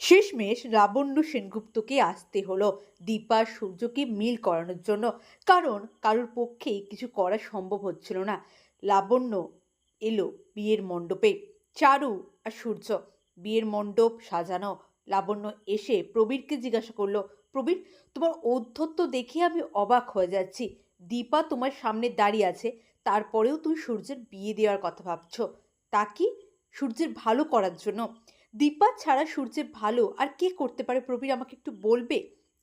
শেষমেশ রাবণ্য সেনগুপ্তকে আসতে হলো। দীপা সূর্যকে মিল করানোর জন্য। কারণ কারোর পক্ষেই কিছু করা সম্ভব হচ্ছিল না। লাবণ্য এলো বিয়ের মণ্ডপে। চারু আর সূর্য বিয়ের মণ্ডপ সাজানো। লাবণ্য এসে প্রবীরকে জিজ্ঞাসা করল, প্রবীর, তোমার ঔদ্ধত্য দেখে আমি অবাক হয়ে যাচ্ছি। দীপা তোমার সামনে দাঁড়িয়ে আছে, তারপরেও তুমি সূর্যের বিয়ে দেওয়ার কথা ভাবছ। তা কি? সূর্যের ভালো করার জন্য। দীপা ছাড়া সূর্যের ভালো, আর কে করতে পারে? প্রবীর আমাকে একটু বলবে?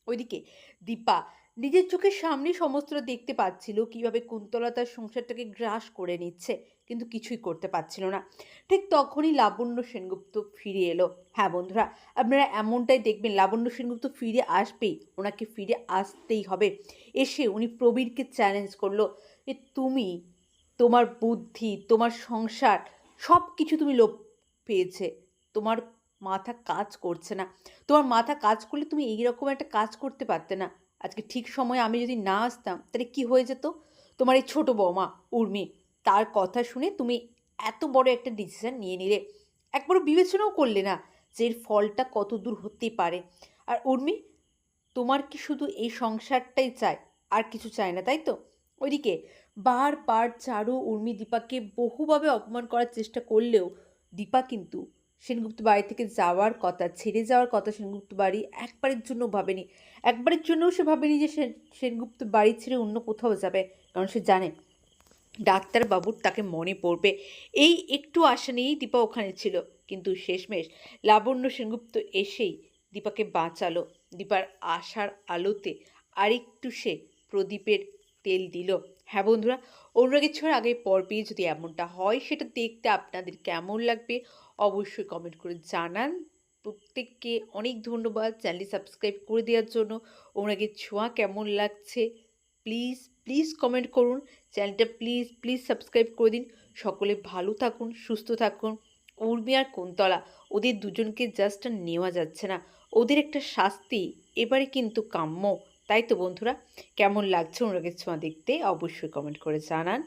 ওইদিকে, দীপা, নিজের চোখের সামনে সমস্তটা দেখতে পাচ্ছিল, কীভাবে কুন্তলা তার সংসারটাকে গ্রাস করে নিচ্ছে, কিন্তু কিছুই করতে পারছিল না। ঠিক তখনই লাবণ্য সেনগুপ্ত ফিরে এলো। হ্যাঁ বন্ধুরা, আপনারা এমনটাই দেখবেন, লাবণ্য সেনগুপ্ত ফিরে আসবেই, ওনাকে ফিরে আসতেই হবে। এসে উনি প্রবীরকে চ্যালেঞ্জ করল যে, তুমি তোমার বুদ্ধি, তোমার সংসার সব কিছু তুমি লোপ পেয়েছে তোমার মাথা কাজ করছে না। তোমার মাথা কাজ করলে তুমি এইরকম একটা কাজ করতে পারতে না। আজকে ঠিক সময়ে আমি যদি না আসতাম, তাহলে কি হয়ে যেত? তোমার এই ছোটো বৌমা, উর্মি, তার কথা শুনে তুমি এত বড় একটা ডিসিশন নিয়ে নিলে। একবারও বিবেচনাও করলে না যে এর ফলটা কত দূর হতেই পারে। আর উর্মি, তোমার কি শুধু এই সংসারটাই চায়? আর কিছু চায় না, তাই তো? ওইদিকে বার বারবার চারু, উর্মি, দীপাকে বহুভাবে অপমান করার চেষ্টা করলেও দীপা কিন্তু সেনগুপ্ত বাড়ি থেকে যাওয়ার কথা, ছেড়ে যাওয়ার কথা সেনগুপ্ত বাড়ি একবারের জন্য ভাবেনি। একবারের জন্যও সে ভাবেনি যে সেন সেনগুপ্ত বাড়ি ছেড়ে অন্য কোথাও যাবে, কারণ সে জানে ডাক্তারবাবুর তাকে মনে পড়বে। এই একটু আশা নিয়েই দীপা ওখানে ছিল, কিন্তু শেষমেশ লাবণ্য সেনগুপ্ত এসেই দীপাকে বাঁচালো। দীপার আশার আলোতে আরেকটু সে প্রদীপের তেল দিল। হ্যাঁ বন্ধুরা, অনুরাগের ছোঁয়ার আগে পর পেয়ে যদি এমনটা হয়, সেটা দেখতে আপনাদের কেমন লাগবে অবশ্যই কমেন্ট করে জানান। প্রত্যেককে অনেক ধন্যবাদ চ্যানেলটি সাবস্ক্রাইব করে দেওয়ার জন্য। অনুরাগের ছোঁয়া কেমন লাগছে প্লিজ প্লিজ কমেন্ট করুন। চ্যানেলটা প্লিজ প্লিজ সাবস্ক্রাইব করে দিন। সকলে ভালো থাকুন, সুস্থ থাকুন। উর্মি আর কুন্তলা, ওদের দুজনকে জাস্ট নেওয়া যাচ্ছে না। ওদের একটা শাস্তি, এবারে কিন্তু কাম্য। তাই তো বন্ধুরা কেমন লাগছে অনুরাগের ছোঁয়া দেখতে অবশ্যই কমেন্ট করে জানান।